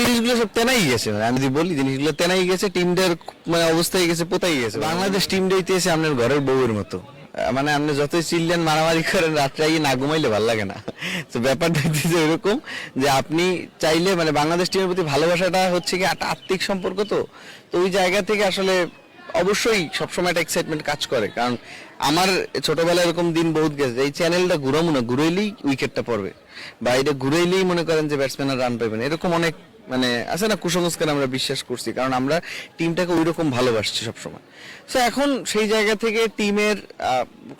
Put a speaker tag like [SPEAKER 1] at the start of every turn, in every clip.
[SPEAKER 1] জিনিসগুলো সব তেনাই গেছে। আমি যদি বলি, জিনিসগুলো তেনাই গেছে, টিমদের মানে অবস্থায় গেছে, পোতাই গেছে। বাংলাদেশ টিম ডেতে এসে আপনার ঘরের বউয়ের মতো। মানে আপনি যতই চিল্লেন, মারামারি করেন, রাত্রে আগে না ঘুমাইলে ভালো লাগে না। তো ব্যাপারটা হচ্ছে এরকম যে আপনি চাইলে মানে বাংলাদেশ টিমের প্রতি ভালোবাসাটা হচ্ছে কি একটা আত্মিক সম্পর্ক তো। তো ওই জায়গা থেকে আসলে অবশ্যই সবসময় একটা এক্সাইটমেন্ট কাজ করে। কারণ আমার ছোটবেলায় এরকম দিন বহুত গেছে এই চ্যানেলটা ঘুরামো না, ঘুরাইলেই উইকেটটা পড়বে। বা এটা ঘুরাইলেই মনে করেন যে ব্যাটসম্যানরা রান পাবেন এরকম অনেক মানে আছে না কুসংস্কার আমরা বিশ্বাস করছি, কারণ আমরা টিমটাকে ওই রকম ভালোবাসছি সবসময়। সো এখন সেই জায়গা থেকে টিমের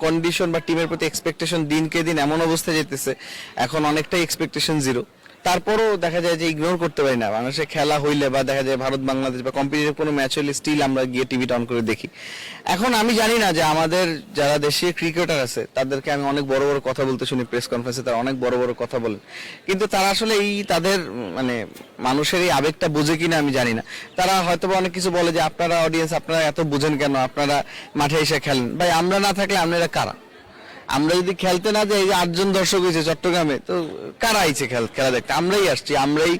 [SPEAKER 1] কন্ডিশন বা টিমের প্রতি এক্সপেকটেশন দিনকে দিন এমন অবস্থায় যেতেছে, এখন অনেকটাই এক্সপেকটেশন জিরো তারপরও দেখা যায় যে ইগনোর করতে পারি না। বাংলাদেশে খেলা হইলে বা দেখা যায় ভারত, বাংলাদেশ বা কম্পিটিটিভ কোনো ম্যাচ হইলে স্টিল আমরা গিয়ে টিভিটা অন করে দেখি। এখন আমি জানি না যে আমাদের যারা দেশীয় ক্রিকেটার আছে, তাদেরকে আমি অনেক বড় বড় কথা বলতে শুনি প্রেস কনফারেন্সে তারা অনেক বড় বড় কথা বলেন। কিন্তু তারা আসলে এই তাদের মানে মানুষের এই আবেগটা বুঝে কিনা আমি জানি না। তারা হয়তো অনেক কিছু বলে যে আপনারা অডিয়েন্স আপনারা এত বুঝেন কেন? আপনারা মাঠে এসে খেলেন। ভাই, আমরা না থাকলে আপনারা কারা? আমরা যদি খেলতে না যাই আটজন দর্শক হয়েছে চট্টগ্রামে, তো কারা আইছে খেল খেলা দেখতে? আমরাই আসছি, আমরাই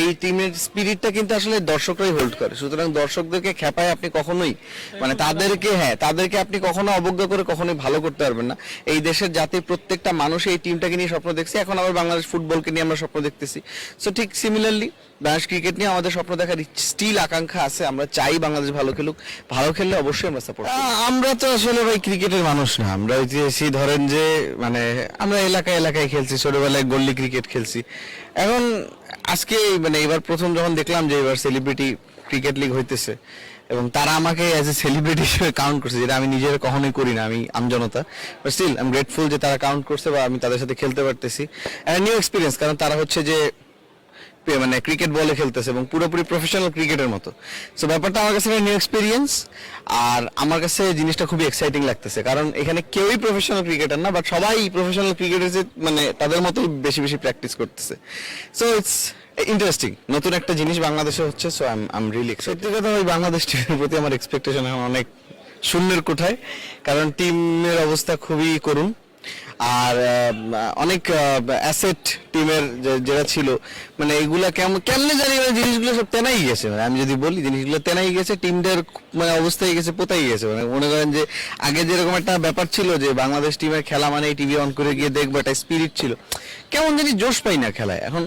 [SPEAKER 1] এই টিমের স্পিরিটটা কিন্তু আসলে দর্শকরাই হোল্ড করে। সুতরাং দর্শকদেরকে খেপায় আপনি কখনোই মানে তাদেরকে হ্যাঁ তাদেরকে আপনি কখনো অবজ্ঞা করে কখনোই ভালো করতে পারবেন না। এই দেশের জাতির প্রত্যেকটা মানুষ এই টিমটাকে নিয়ে স্বপ্ন দেখছে। এখন আবার বাংলাদেশ ফুটবলকে নিয়ে আমরা স্বপ্ন দেখতেছি। সো ঠিক সিমিলারলি বাংলাদেশ ক্রিকেট নিয়ে আমাদের স্বপ্ন দেখার স্টিল আকাঙ্ক্ষা আছে, আমরা চাই বাংলাদেশ ভালো খেলুক। ভালো খেললে অবশ্যই আমরা সাপোর্ট আমরা তো আসলে ভাই ক্রিকেটের মানুষ না, আমরা ওই যে সেই ধরেন যে মানে আমরা এলাকায় এলাকায় খেলছি, ছোটবেলায় গল্লি ক্রিকেট খেলছি। এখন আজকে মানে এবার প্রথম যখন দেখলাম যে এবার সেলিব্রিটি ক্রিকেট লিগ হইতেছে, এবং তারা আমাকে অ্যাজ এ সেলিব্রিটি হিসেবে কাউন্ট করছে, যেটা আমি নিজের কখনোই করি না, আমি আমজনতা but still I am grateful যে তারা কাউন্ট করছে বা আমি তাদের সাথে খেলতে পারতেছি। নিউ এক্সপিরিয়েন্স কারণ তারা হচ্ছে যে মানে ক্রিকেট বলে খেলতেছে এবং পুরোপুরি প্রফেশনাল ক্রিকেটের মতো। সো ব্যাপারটা আমার কাছে নিউ এক্সপিরিয়েন্স আর আমার কাছে জিনিসটা খুবই এক্সাইটিং লাগতেছে। কারণ এখানে কেউই প্রফেশনাল ক্রিকেটার না বাট সবাই প্রফেশনাল ক্রিকেটের যে মানে তাদের মতোই বেশি বেশি প্র্যাকটিস করতেছে। সো ইটস ইন্টারেস্টিং নতুন একটা জিনিস বাংলাদেশে হচ্ছে সো আই আম রিয়েলি সত্যি কথা ওই বাংলাদেশ টিমের প্রতি আমার এক্সপেকটেশন অনেক শূন্যের কোঠায়, কারণ টিমের অবস্থা খুবই করুণ। আর অনেক অ্যাসেট টিমের যেটা ছিল মানে এগুলা কেমন, কেমনে জানি মানে জিনিসগুলো সব তেনাই গেছে। মানে আমি যদি বলি, জিনিসগুলো তেনাই গেছে টিমদের মানে অবস্থায় গেছে, পোতাই গেছে। মানে মনে করেন যে, আগে যেরকম একটা ব্যাপার ছিল যে, বাংলাদেশ টিমের খেলা মানে টিভি অন করে গিয়ে দেখব একটা স্পিরিট ছিল। কেমন জানি জোশ পাই না খেলায়। এখন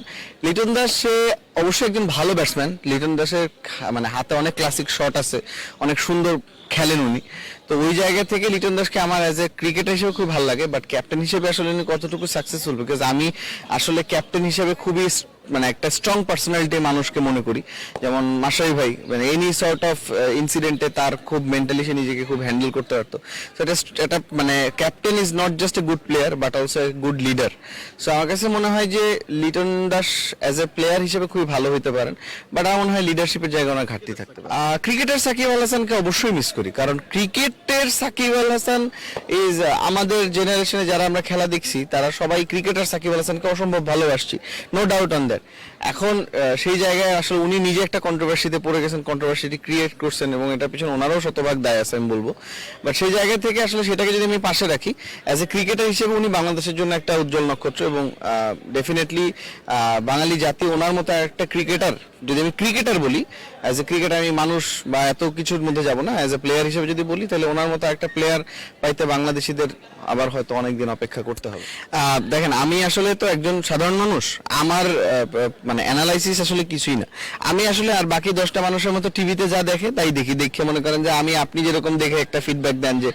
[SPEAKER 1] লিটন দাস, সে অবশ্যই একজন ভালো ব্যাটসম্যান লিটন দাসের মানে হাতে অনেক ক্লাসিক শট আছে, অনেক সুন্দর খেলেন উনি। তো ওই জায়গা থেকে লিটন দাসকে আমার অ্যাজ এ ক্রিকেটার হিসেবে খুব ভালো লাগে বাট ক্যাপ্টেন হিসেবে আসলে উনি কতটুকু সাকসেসফুল বিকজ আমি আসলে ক্যাপ্টেন হিসেবে খুবই মানে একটা স্ট্রং পার্সোনালিটি মানুষকে মনে করি। যেমন মাসাই ভাই মানে এনি সর্ট অফ ইনসিডেন্টে তার খুব মেন্টালি সে নিজেকে খুব হ্যান্ডেল করতে পারতো। সো এটা মানে captain is not just a good player but also a good leader so আমার কাছে মনে হয় যে Liton Das as a player হিসেবে খুবই ভালো হতে পারেন বাট আমার মনে হয় লিডারশিপের জায়গা অনেক ঘাটতি থাকতে পারে। ক্রিকেটার সাকিব আল হাসানকে অবশ্যই মিস করি, কারণ ক্রিকেটের সাকিব আল হাসান ইজ আমাদের জেনারেশনে যারা আমরা খেলা দেখছি, তারা সবাই ক্রিকেটার সাকিব আল হাসানকে অসম্ভব ভালোবাসছি নো ডাউট অন দ্যাট এখন সেই জায়গায় আসলে উনি নিজে একটা কন্ট্রোভার্সিতে পড়ে গেছেন কন্ট্রোভার্সিটি ক্রিয়েট করছেন এবং এটার পিছনে ওনারও শতভাগ দায় আছে, আমি বলব। বাট সেই জায়গা থেকে আসলে সেটাকে যদি আমি পাশে রাখি অ্যাজ এ ক্রিকেটার হিসেবে উনি বাংলাদেশের জন্য একটা উজ্জ্বল নক্ষত্র এবং ডেফিনেটলি বাঙালি জাতি ওনার মতো একটা ক্রিকেটার যদি আমি ক্রিকেটার বলি অ্যাজ এ ক্রিকেটার আমি মানুষ বা এত কিছুর মধ্যে যাব না অ্যাজ এ প্লেয়ার হিসেবে যদি বলি, তাহলে ওনার মতো একটা প্লেয়ার পাইতে বাংলাদেশিদের আবার হয়তো অনেকদিন অপেক্ষা করতে হবে। দেখেন, আমি আসলে তো একজন সাধারণ মানুষ, আমার মানে অ্যানালাইসিস আসলে কিছুই না। আমি আসলে আর বাকি দশটা মানুষের মতো টিভিতে যা দেখে, তাই দেখি। দেখে মনে করেন যে আমি, আপনি যেরকম দেখে একটা ফিডব্যাক দেন যে,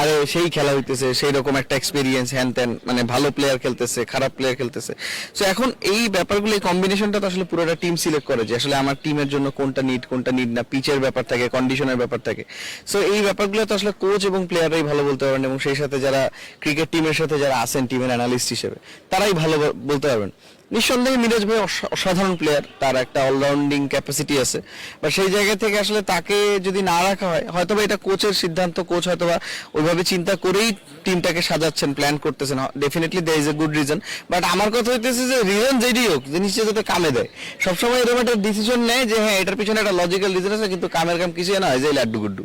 [SPEAKER 1] আরে সেই খেলা হইতেছে সেই রকম একটা এক্সপিরিয়েন্স হ্যান ত্যান মানে ভালো প্লেয়ার খেলতেছে, খারাপ প্লেয়ার খেলতেছে। তো এখন এই ব্যাপারগুলো, এই কম্বিনেশনটা তো আসলে পুরোটা টিম সিলেক্ট করে যে, আসলে আমার টিমের জন্য কোনটা নিড কোনটা নিড না পিচের ব্যাপার থাকে কন্ডিশনের ব্যাপার থাকে। সো এই ব্যাপারগুলো তো আসলে কোচ এবং প্লেয়াররাই ভালো বলতে পারবেন এবং সেই সাথে যারা ক্রিকেট টিমের সাথে যারা আছেন টিমের অ্যানালিস্ট হিসেবে, তারাই ভালো বলতে পারবেন। নিঃসন্দেহে মিরাজ ভাই অসাধারণ প্লেয়ার তার একটা অলরাউন্ডিং ক্যাপাসিটি আছে। বা সেই জায়গা থেকে আসলে তাকে যদি না রাখা হয়, হয়তোবা এটা কোচের সিদ্ধান্ত কোচ হয়তোবা ওইভাবে চিন্তা করেই টিমটাকে সাজাচ্ছেন প্ল্যান করতেছেন। Definitely they is a good reason but আমার কথা হইতেছে যে রিজন যেটি হোক জিনিসটা যাতে কামে দেয়। সবসময় এরকম একটা ডিসিশন নেয় যে হ্যাঁ এটার পিছনে একটা লজিক্যাল রিজন আছে, কিন্তু কামের কাম কিছুই না হয় যে লাড্ডু গুড্ডু।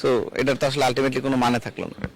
[SPEAKER 1] সো এটার তো আসলে আলটিমেটলি কোনো মানে থাকল না।